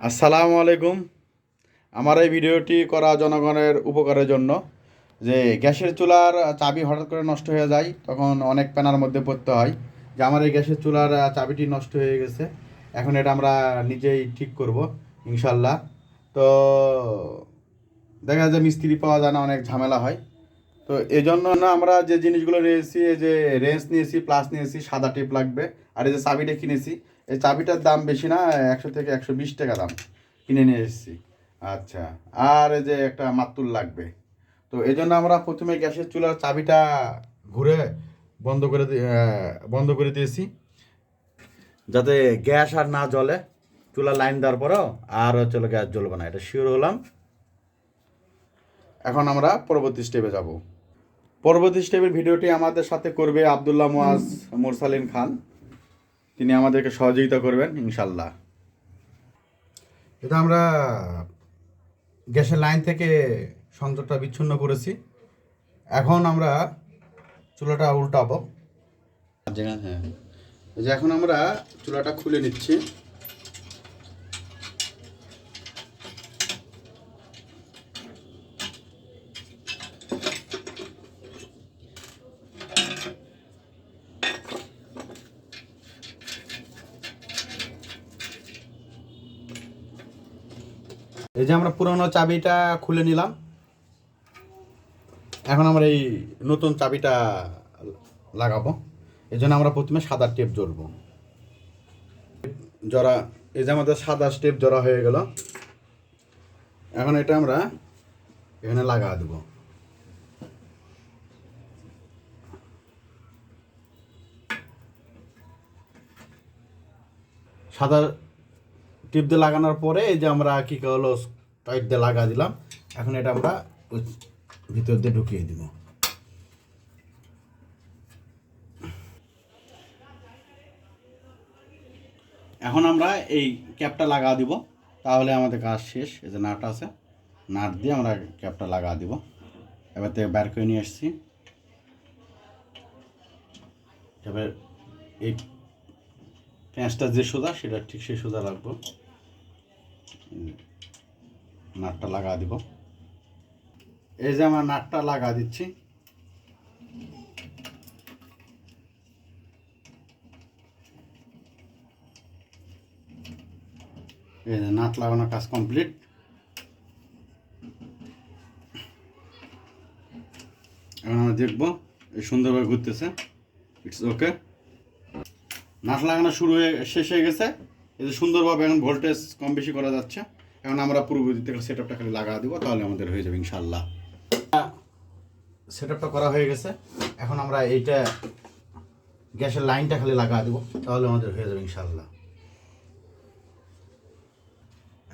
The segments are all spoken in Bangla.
আসসালামু আলাইকুম। আমার এই ভিডিওটি করা জনগণের উপকারের জন্য। যে গ্যাসের চুলার চাবি হঠাৎ করে নষ্ট হয়ে যায়, তখন অনেক প্যানার মধ্যে পড়তে হয়। যে আমার এই গ্যাসের চুলার চাবিটি নষ্ট হয়ে গেছে, এখন এটা আমরা নিজেই ঠিক করব, ইনশাল্লাহ। তো দেখা যায় মিস্ত্রি পাওয়া যায় না, অনেক ঝামেলা হয়। তো এই জন্য না আমরা যে জিনিসগুলো নিয়েছি, এই যে রেঞ্জ নিয়েছি, প্লাস নিয়েছি, সাদা টিপ লাগবে, আর এই যে চাবিটা কিনেছি এই চাবিটার দাম বেশি না, একশো থেকে একশো বিশ টাকা দাম কিনে নিয়ে এসেছি। আচ্ছা আর যে একটা মাতুল লাগবে। তো এই জন্য আমরা প্রথমে গ্যাসের চুলার চাবিটা ঘুরে বন্ধ করে বন্ধ করে দিয়েছি। যাতে গ্যাস আর না জ্বলে, চুলা লাইন দেওয়ার পরেও আর হচ্ছে গ্যাস জ্বলবে না, এটা শিওর হলাম। এখন আমরা পরবর্তী স্টেপে যাব। পরবর্তী স্টেপের ভিডিওটি আমাদের সাথে করবে আবদুল্লাহ মুয়াজ মোরসালিন খান। তিনি আমাদেরকে সহযোগিতা করবেন ইনশাল্লাহ এটা আমরা গ্যাসের লাইন থেকে সংযোগটা বিচ্ছিন্ন করেছি এখন আমরা চুলাটা উল্টাবো। হ্যাঁ যে এখন আমরা চুলাটা খুলে নিচ্ছি। এই যে আমরা পুরোনো চাবিটা খুলে নিলাম। এখন আমরা এই নতুন চাবিটা লাগাবো। এই জন্য আমরা প্রথমে সাদা টেপ জড়বো। জরা এই যে আমাদের সাদা স্টেপ জড়া হয়ে গেল। এখন এটা আমরা এখানে লাগা দেবো। সাদা টিপ দিয়ে লাগানোর পরে এই যে আমরা কী হলো টাইট দিয়ে লাগা দিলাম। এখন এটা আমরা ভিতর দিয়ে ঢুকিয়ে দিব। এখন আমরা এই ক্যাপটা লাগা দিব। তাহলে আমাদের কাজ শেষ। এই যে নাট আছে নাট দিয়ে আমরা ক্যাপটা লাগা দিব। এবার থেকে বের করে নিয়ে এসছি এবার এই পেঁয়াজটা যে সোজা সেটা ঠিক সেই সোজা উম, নাটটা লাগা দিব। এই যে আমার নাটটা লাগা দিচ্ছি। এই যে নাট লাগানোর কাজ কমপ্লিট। এখন আমরা দেখব, এই সুন্দরভাবে ঘুরতেছে। ইটস ওকে নাট লাগানো শুরু হয়ে, শেষ হয়ে গেছে। যে সুন্দরভাবে এখন ভোল্টেজ কম বেশি করা যাচ্ছে, এখন আমরা পূর্ববর্তী থেকে সেট আপটা খালি লাগা দিব, তাহলে আমাদের হয়ে যাবে ইনশাল্লাহ সেট আপটা করা হয়ে গেছে, এখন আমরা এইটা গ্যাসের লাইনটা খালি লাগা দিব, তাহলে আমাদের হয়ে যাবে ইনশাল্লাহ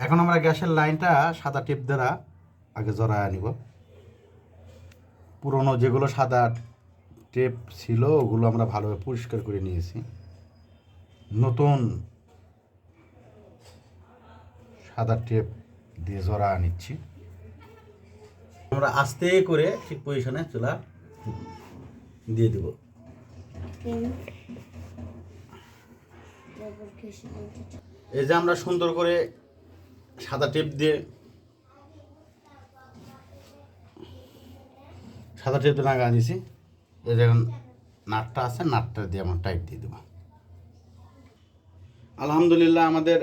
এখন আমরা গ্যাসের লাইনটা সাদা টিপ দ্বারা আগে জড়ায় নিব। পুরনো যেগুলো সাদা টেপ ছিল, ওগুলো আমরা ভালোভাবে পরিষ্কার করে নিয়েছি। নতুন সাদা টেপ দিয়ে জড়া নিচ্ছি। আমরা আস্তে করে ঠিক পজিশনে চুলা দিয়ে দেব। এই যে আমরা সুন্দর করে সাদা টেপ দিয়ে সাদা টেপ দিয়ে লাগা দিয়েছি এই যে নাটটা আছে, নাটটা দিয়ে আমরা টাইট দিয়ে দেবো। আলহামদুলিল্লাহ আমাদের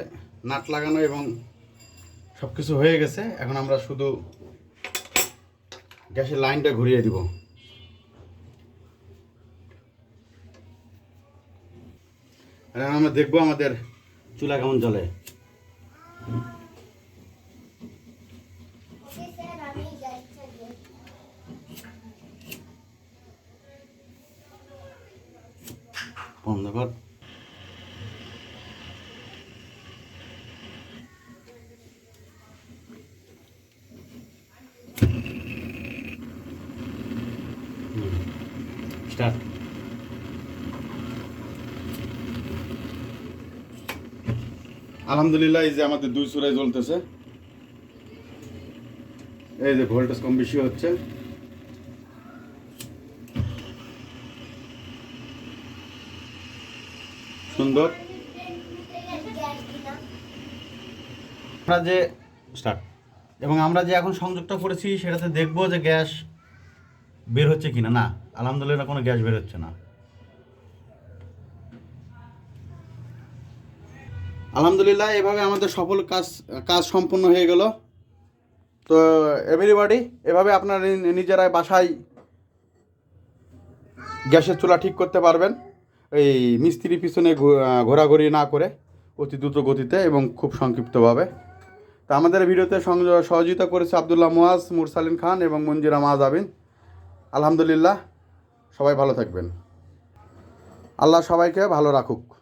নাট লাগানো এবং সব কিছু হয়ে গেছে, এখন আমরা শুধু গ্যাসের লাইনটা ঘুরিয়ে দিব। এখন আমরা দেখব আমাদের চুলা কেমন জ্বলে। বন্ধ কর। স্টার্ট। আলহামদুলিল্লাহ এই যে আমাদের দুই চূড়ায় জ্বলতেছে। এই যে ভোল্টেজ কম বেশি হচ্ছে। সুন্দর। আমরা যে স্টার্ট। এবং আমরা যে এখন সংযোগটা করেছি সেটাতে দেখব যে গ্যাস বের হচ্ছে কিনা না? আলহামদুলিল্লাহ কোনো গ্যাস বের হচ্ছে না। আলহামদুলিল্লাহ, এভাবে আমাদের সফল কাজ কাজ সম্পূর্ণ হয়ে গেল। তো এভরিবাডি এভাবে আপনারা নিজেরাই বাসায় গ্যাসের চুলা ঠিক করতে পারবেন। এই মিস্ত্রি পিছনে ঘোরাঘুরি না করে অতি দ্রুত গতিতে এবং খুব সংক্ষিপ্তভাবে। তা আমাদের ভিডিওতে সহযোগিতা করেছে আবদুল্লাহ মুয়াজ, মুরসালিন খান এবং মঞ্জিরা মাজ আবিন আলহামদুলিল্লাহ সবাই ভালো থাকবেন। আল্লাহ সবাইকে ভালো রাখুক।